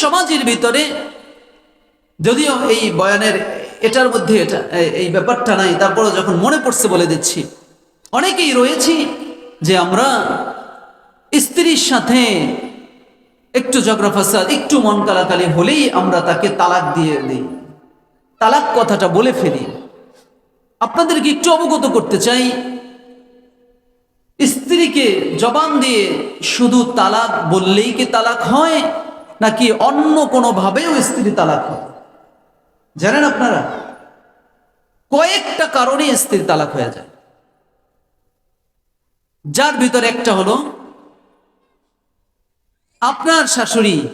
সমাজের ভিতরে যদিও এই বয়ানের, এটার মধ্যে এটা, এই- ব্যাপারটা নাই তারপরে যখন মনে পড়ছে বলে দিচ্ছি, অনেকেই রয়েছি যে আমরা স্ত্রীর সাথে একটু ঝগড়া একটু মন কালাকালি হলেই আমরা তাকে তালাক দিয়ে দিই। তালাক কথাটা বলে ফেলি। আপনাদেরকে একটু অবগত করতে চাই, স্ত্রীকে জবান দিয়ে শুধু তালাক বললেই কি তালাক হয়? নাকি অন্য কোনো ভাবেও স্ত্রী তালাক হয় জানেন আপনারা? কয়েকটা কারণে স্ত্রী তালাক হয়ে যায়। যার ভিতরে একটা হলো, আপনার শাশুড়ি,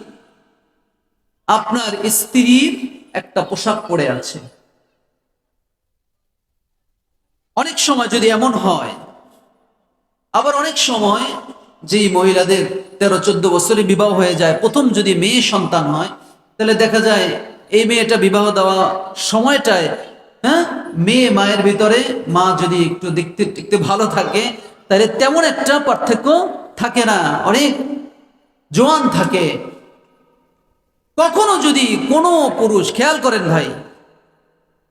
আপনার স্ত্রীর একটা পোশাক পরে আছে। অনেক সময় যদি এমন হয়, আবার অনেক সময় যেই মহিলাদের তেরো, চোদ্দ বছরে বিবাহ হয়ে যায়, প্রথম যদি মেয়ে সন্তান হয়, তাহলে দেখা যায় এই মেয়েটা বিবাহ দেওয়া সময়টায় হ্যাঁ মেয়ে মায়ের ভিতরে মা যদি একটু দেখতে দেখতে ভালো থাকে, তাহলে তেমন একটা পার্থক্য থাকে না। অনেক জোয়ান থাকে। কখনো যদি কোনো পুরুষ, খেয়াল করেন ভাই,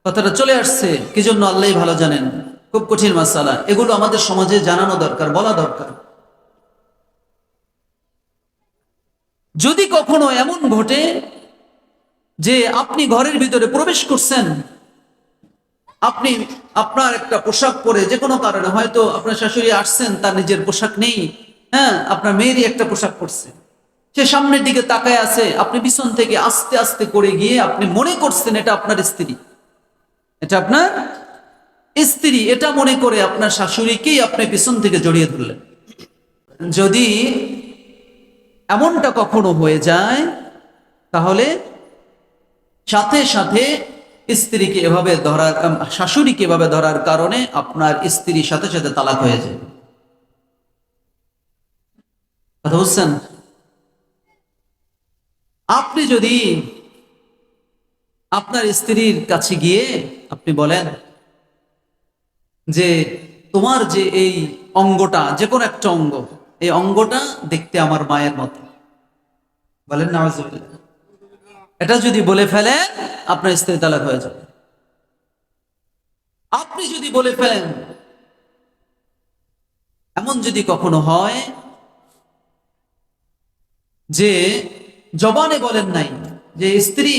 কথাটা চলে আসছে, কি জন্য আল্লাহ ভালো জানেন? খুব কঠিন মাসালা। এগুলো আমাদের সমাজে জানানো দরকার, বলা দরকার। যদি কখনো এমন ঘটে যে আপনি ঘরের ভিতরে প্রবেশ করছেন, আপনি আপনার একটা পোশাক পরে, যে কোনো কারণে, হয়তো আপনার শাশুড়ি আসছেন, তার নিজের পোশাক নেই হ্যাঁ আপনার মেয়েরই একটা পোশাক পরছে। সে সামনের দিকে তাকায় আছে, আপনি পিছন থেকে আস্তে আস্তে করে গিয়ে আপনি মনে করছেন এটা আপনার স্ত্রী। এটা আপনার স্ত্রী, এটা মনে করে আপনার শাশুড়িকেই আপনি পিছন থেকে জড়িয়ে ধরলেন। যদি এমনটা কখনো হয়ে যায়, তাহলে সাথে সাথে স্ত্রীকে এভাবে ধরার শাশুড়িকে এভাবে ধরার কারণে আপনার স্ত্রীর সাথে সাথে তালাক হয়ে যায়। কথা বুঝছেন? আপনি যদি আপনার স্ত্রীর কাছে গিয়ে আপনি বলেন যে, তোমার যে এই অঙ্গটা, যে কোনো একটা অঙ্গ এই অঙ্গটা দেখতে আমার মায়ের মতো। বলেন না এটা যদি বলে ফেলেন, আপনার স্ত্রী তালাক হয়ে যাবে। আপনি যদি বলে ফেলেন, এমন যদি কখনো হয় যে জবানে বলেন নাই যে, স্ত্রী,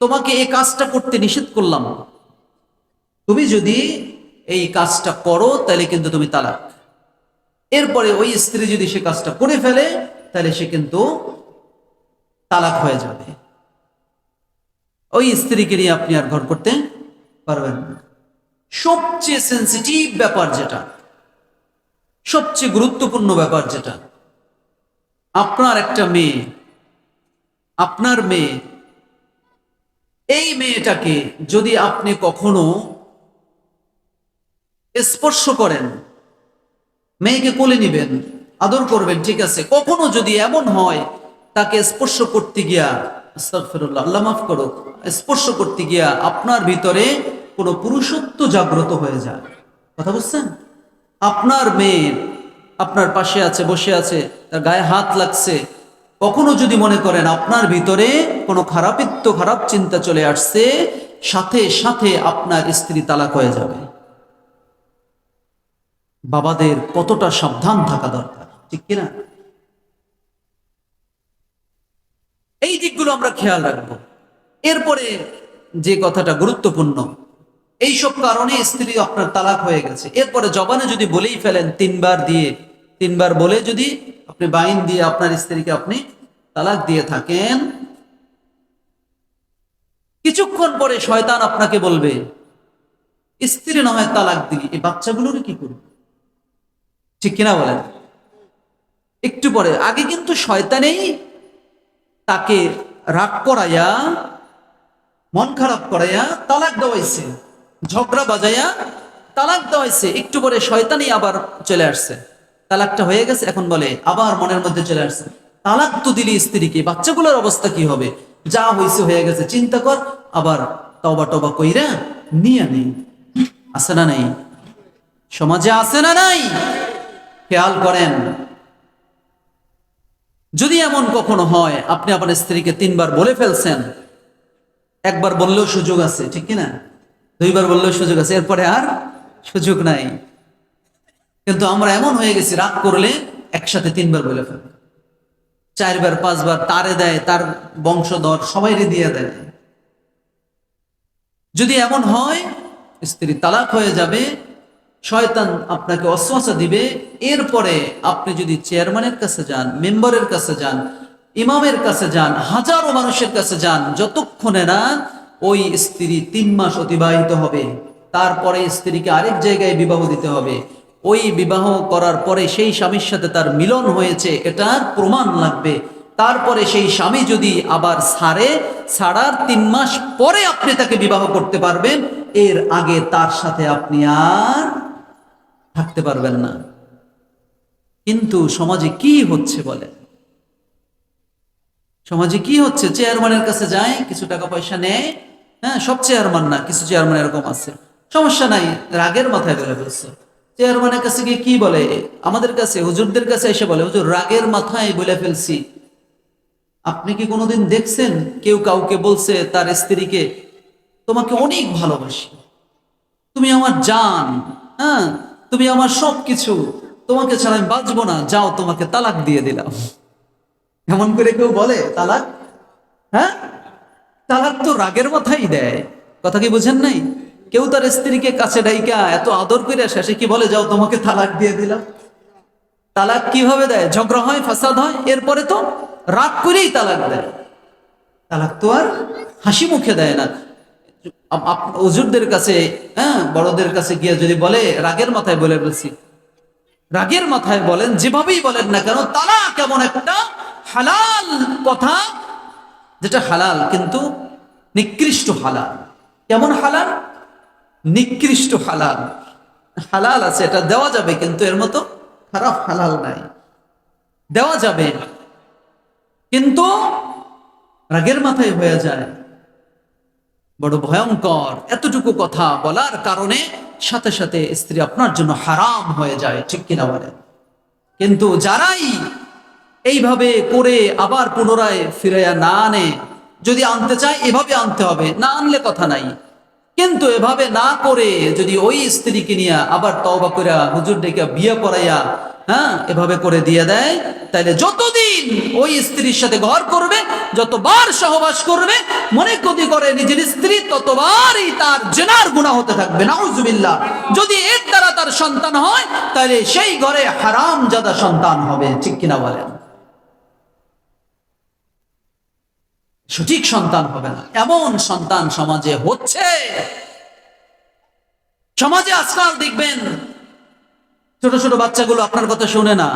তোমাকে এই কাজটা করতে নিষেধ করলাম। তুমি যদি এই কাজটা করো, তাহলে কিন্তু তুমি তালাক। এরপরে ওই স্ত্রী যদি সে কাজটা করে ফেলে, তাহলে সে কিন্তু তালাক হয়ে যাবে। ওই স্ত্রীকে নিয়ে আপনি আর ঘর করতে পারবেন না। সবচেয়ে সেন্সিটিভ ব্যাপার যেটা, সবচেয়ে গুরুত্বপূর্ণ ব্যাপার যেটা, আপনার একটা মেয়ে, আপনার মেয়ে, এই মেয়েটাকে যদি আপনি কখনো স্পর্শ করেন মেয়েকে কোলে নিবেন আদর করবেন ঠিক আছে। কখনো যদি এমন হয় তাকে স্পর্শ করতে গিয়া আস্তাগফিরুল্লাহ, আল্লাহ মাফ করো স্পর্শ করতে গিয়া আপনার ভিতরে কোনো পুরুষত্ব জাগ্রত হয়ে যায়। কথা বুঝছেন? আপনার মেয়ে আপনার পাশে আছে বসে আছে তার গায়ে হাত লাগছে কখনো যদি মনে করেন আপনার ভিতরে কোনো খারাপিত্ব খারাপ চিন্তা চলে আসছে সাথে সাথে আপনার স্ত্রী তালাক হয়ে যাবে। বাবাদের কতটা সাবধান থাকা দরকার, ঠিক কিনা? এই দিকগুলো আমরা খেয়াল রাখব। এরপরে যে কথাটা গুরুত্বপূর্ণ, এই সব কারণে স্ত্রী আপনার তালাক হয়ে গেছে। এরপরে জবানে যদি বলেই ফেলেন, তিনবার দিয়ে, তিনবার বলে যদি আপনি বাইন দিয়ে আপনার স্ত্রীকে আপনি তালাক দিয়ে থাকেন, কিছুক্ষণ পরে শয়তান আপনাকে বলবে, স্ত্রী না তালাক দিলি, এই বাচ্চাগুলোর কি করবে? ঠিক কিনা বলেন? একটু পরে। আগে কিন্তু শয়তানেই তাকে রাগ করাইয়া, মন খারাপ করাইয়া তালাক দেওয়াইছে, ঝগড়া বাজাইয়া তালাক দেওয়াইছে। একটু পরে শয়তানি আবার চলে আসছে। তালাকটা হয়ে গেছে, এখন বলে আবার মনের মধ্যে চলে আসছে। তালাক তো দিলি স্ত্রীকে, বাচ্চাগুলোর অবস্থা কি হবে? যা হয়েছে হয়ে গেছে, চিন্তা কর, আবার তবা টবা কইরা নিয়ে নেই আছে না নেই? সমাজে আছে না নাই? খেয়াল করেন। যদি এমন কখনো হয়, আপনি আপনার স্ত্রীকে তিনবার বলে ফেলছেন, একবার বললেও সুযোগ আছে, ঠিক কিনা? দুইবার বললেও সুযোগ আছে, এরপরে আর সুযোগ নাই। কিন্তু আমরা এমন হয়ে গেছি, রাগ করলে একসাথে তিনবার বলে ফেলব। চারবার, পাঁচবার, তারে দেয়, তার বংশধর সবাইরে দিয়ে দেয়। যদি এমন হয়, স্ত্রী তালাক হয়ে যাবে শয়তান আপনাকে অশ্বাসা দিবে। এরপরে আপনি যদি চেয়ারম্যানের কাছে যান, মেম্বারের কাছে যান, ইমামের কাছে যান, হাজারো মানুষের কাছে যান, যতক্ষণে না ওই স্ত্রী তিন মাস অতিবাহিত হবে, তারপরে স্ত্রীকে আরেক জায়গায় বিবাহ দিতে হবে। ওই বিবাহ করার পরে সেই স্বামীর সাথে তার মিলন হয়েছে এটার প্রমাণ লাগবে। তারপরে সেই স্বামী যদি আবার ছাড়ে ছাড়ার তিন মাস পরে আপনি তাকে বিবাহ করতে পারবেন, এর আগে তার সাথে আপনি আর থাকতে পারবেন না। কিন্তু সমাজে কি হচ্ছে বলে? সমাজে কি হচ্ছে? চেয়ারম্যানের কাছে যায় কিছু টাকা পয়সা নেয় হ্যাঁ সব চেয়ারম্যান না, কিছু চেয়ারম্যান এরকম আছে। সমস্যা নাই রাগের মাথায় বলে ফেলছে। চেয়ারম্যানের কাছে গিয়ে কি বলে? আমাদের কাছে, হুজুরদের কাছে এসে বলে, হুজুর, রাগের মাথায় বলে ফেলছি। আপনি কি কোনোদিন দেখছেন? কেউ কাউকে বলছে, তার স্ত্রীকে, তোমাকে অনেক ভালোবাসি। তুমি আমার জান হ্যাঁ তুমি আমার সব কিছু তোমাকে ছাড়া আমি বাঁচবো না। যাও, তোমাকে তালাক দিয়ে দিলাম। এমন করে কেউ বলে, তালাক? হ্যাঁ? তালাক তো রাগের মাথাই দেয়। কথা কি বুঝেন নাই? কেউ তার স্ত্রীকে কাছে ডাইকা এত আদর করে শেষে কি বলে, যাও, তোমাকে তালাক দিয়ে দিলাম। তালাক কীভাবে দেয়? ঝগড়া হয়, ফাসাদ হয়, এরপরে তো রাগ করেই তালাক দেয়। তালাক তো আর হাসি মুখে দেয় না। আপ- কাছে হ্যাঁ বড়দের কাছে গিয়ে যদি বলে, রাগের মাথায় বলে বলছি। রাগের মাথায় বলেন, যেভাবেই বলেন না কেন তারা কেমন একটা হালাল কথা, যেটা হালাল কিন্তু নিকৃষ্ট হালাল। কেমন হালাল? নিকৃষ্ট হালাল। হালাল আছে, এটা দেওয়া যাবে, কিন্তু এর মতো খারাপ হালাল নাই। দেওয়া যাবে, কিন্তু রাগের মাথায় হয়ে যায়। বড় ভয়ঙ্কর। এতটুকু কথা বলার কারণে সাথে সাথে স্ত্রী আপনার জন্য হারাম হয়ে যায়, ঠিক কিনা বলে কিন্তু যারাই এইভাবে করে আবার পুনরায় ফিরাইয়া না আনে, যদি আনতে চায় এভাবে আনতে হবে, না আনলে কথা নাই। কিন্তু এভাবে না করে যদি ওই স্ত্রীকে নিয়ে আবার তওবা করে হুজুর ডেকে বিয়ে পড়াইয়া হ্যাঁ এভাবে করে দিয়ে দেয়, তাইলে যতদিন ওই স্ত্রীর সাথে ঘর করবে, যতবার সহবাস করবে, মনে ক্ষতি করে নিজের স্ত্রী, ততবারই তার জেনার গুণা হতে থাকবে, নাউজুবিল্লাহ। যদি এর দ্বারা তার সন্তান হয় তাহলে সেই ঘরে হারাম জাদা সন্তান হবে, ঠিক কিনা বলেন? সঠিক সন্তান হবে না। এমন সন্তান সমাজে হচ্ছে। সমাজে আজকাল দেখবেন, ছোট ছোট বাচ্চাগুলো আপনার কথা শুনে না,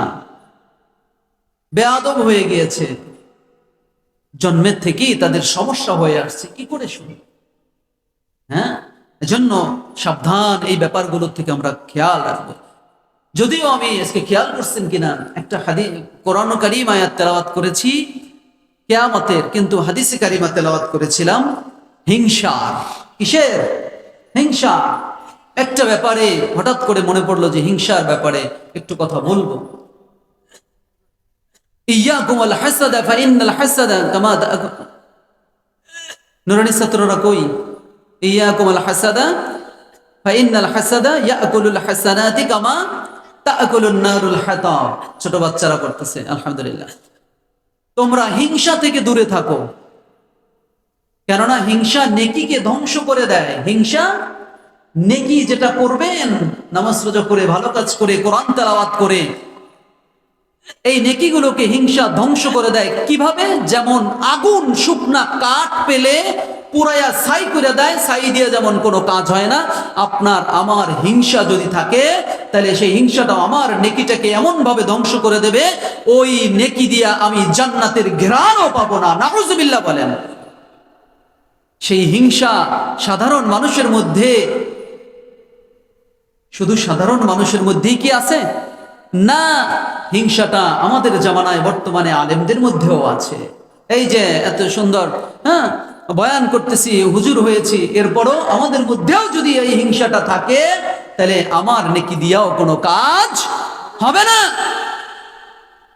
বেয়াদব হয়ে গিয়েছে। জন্মের থেকেই তাদের সমস্যা হয়ে আসছে, কি করে শুনে? হ্যাঁ? এজন্য সাবধান এই ব্যাপারগুলোর থেকে আমরা খেয়াল রাখব। যদিও আমি আজকে খেয়াল করছেন কিনা, একটা হাদি কোরআন কারিম আয়াত তেলাওয়াত করেছি। কেয়ামতের কিন্তু হাদিসে কারিমা তেলাওয়াত করেছিলাম, হিংসার। কিসের? হিংসা একটা ব্যাপারে হঠাৎ করে মনে পড়ল যে হিংসার ব্যাপারে একটু কথা বলব। ছোট বাচ্চারা করতেছে আলহামদুলিল্লাহ। তোমরা হিংসা থেকে দূরে থাকো। কেননা হিংসা নেকিকে ধ্বংস করে দেয়। হিংসা নেকি যেটা করবেন, নামাজ রোজা করে, ভালো কাজ করে, কোরআন তেলাওয়াত করে, এই নেকিগুলোকে হিংসা ধ্বংস করে দেয়। কীভাবে? যেমন আগুন, শুকনা কাঠ পেলে পুরাইয়া ছাই করে দেয়, ছাই দিয়ে যেমন কোনো কাজ হয় না, আপনার আমার হিংসা যদি থাকে, তাহলে সেই হিংসাটা আমার নেকিটাকে এমন ভাবে ধ্বংস করে দেবে, ওই নেকি দিয়া আমি জান্নাতের ঘেরানও পাবো না। নাহজবিল্লা বলেন। সেই হিংসা সাধারণ মানুষের মধ্যে, শুধু সাধারণ মানুষের মধ্যেই কি আছে? না, হিংসাটা আমাদের জামানায় বর্তমানে আলেমদের মধ্যেও আছে। এই যে এত সুন্দর হ্যাঁ? বয়ান করতেছি, হুজুর হয়েছি। এরপরও আমাদের মধ্যেও যদি এই হিংসাটা থাকে, তাহলে আমার নেকি দিয়াও কোনো কাজ হবে না।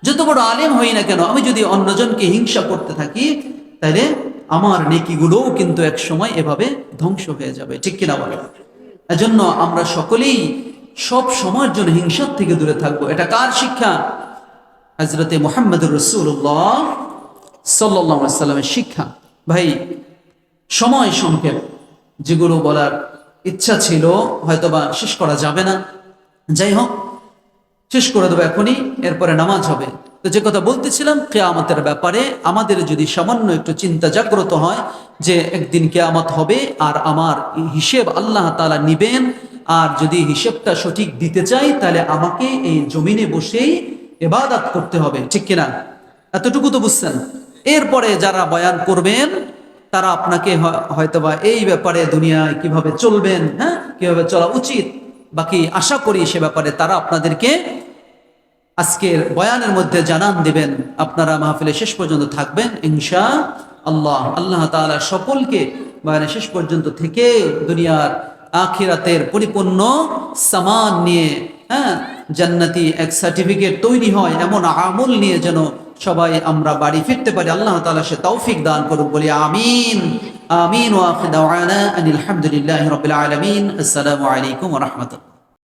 যত বড় আলেম হই না কেন, আমি যদি অন্যজনকে হিংসা করতে থাকি, তাহলে আমার নেকিগুলোও কিন্তু এক সময় এভাবে ধ্বংস হয়ে যাবে। ঠিক কিনা বলে? এজন্য আমরা সকলেই সব সময়ের জন্য হিংসার থেকে দূরে থাকব। এটা কার শিক্ষা? হজরতে মোহাম্মদ রসুল্লাহ সাল্লামের শিক্ষা। ভাই, সময় সংক্ষেপ। যেগুলো বলার ইচ্ছা ছিল, হয়তোবা শেষ করা যাবে না। যাই হোক, শেষ করে দেবো এখনই, এরপরে নামাজ হবে। তো যে কথা বলতেছিলাম, কেয়ামতের ব্যাপারে আমাদের যদি সামান্য একটু চিন্তা জাগ্রত হয়, যে একদিন কেয়ামত হবে আর আমার হিসেব আল্লাহ তালা নিবেন, আর যদি হিসেবটা সঠিক দিতে চাই, তাহলে আমাকে এই জমিনে বসেই এবাদাত করতে হবে। ঠিক কিনা? এতটুকু তো বুঝছেন। এরপরে যারা বয়ান করবেন, তারা আপনাকে হয়- হয়তোবা এই ব্যাপারে দুনিয়ায় কীভাবে চলবেন হ্যাঁ? কীভাবে চলা উচিত? বাকি আশা করি সে ব্যাপারে তারা আপনাদেরকে আজকের বয়ানের মধ্যে জানান দিবেন। আপনারা মাহফিলে শেষ পর্যন্ত থাকবেন, ইনশা আল্লাহ। আল্লাহ তাআলা সকলকে বয়ানের শেষ পর্যন্ত থেকে দুনিয়ার আখিরাতের পরিপূর্ণ সামান নিয়ে হ্যাঁ? জান্নাতি এক সার্টিফিকেট তৈরি হয়, এমন আমল নিয়ে যেন সবাই আমরা বাড়ি ফিরতে পারি আল্লাহ তাআলা সে তৌফিক দান করুক বলি আমিন আমিন ওয়া আখির দাওয়ানা আনিল হামদুলিল্লাহি রাব্বিল আলামিন আসসালামু আলাইকুম ওয়া রাহমাতুল্লাহ